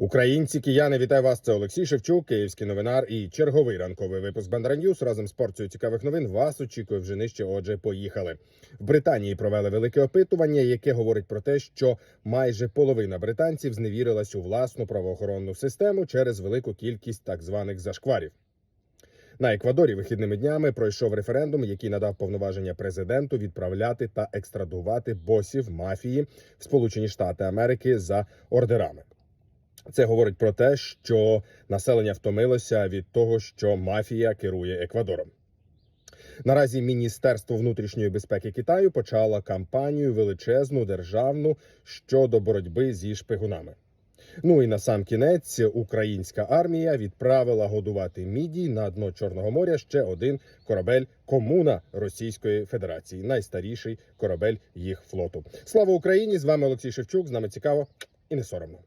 Українці, кияни, вітаю вас. Це Олексій Шевчук, київський новинар і черговий ранковий випуск Ньюс. Разом з порцією цікавих новин вас очікує вже нижче. Отже, поїхали. В Британії провели велике опитування, яке говорить про те, що майже половина британців зневірилась у власну правоохоронну систему через велику кількість так званих зашкварів. На Еквадорі вихідними днями пройшов референдум, який надав повноваження президенту відправляти та екстрадувати босів мафії в Сполучені Штати Америки за ордерами. Це говорить про те, що населення втомилося від того, що мафія керує Еквадором. Наразі Міністерство внутрішньої безпеки Китаю почало кампанію величезну державну щодо боротьби зі шпигунами. Ну і на сам кінець українська армія відправила годувати мідій на дно Чорного моря ще один корабель комуна Російської Федерації, найстаріший корабель їх флоту. Слава Україні! З вами Олексій Шевчук. З нами цікаво і не соромно.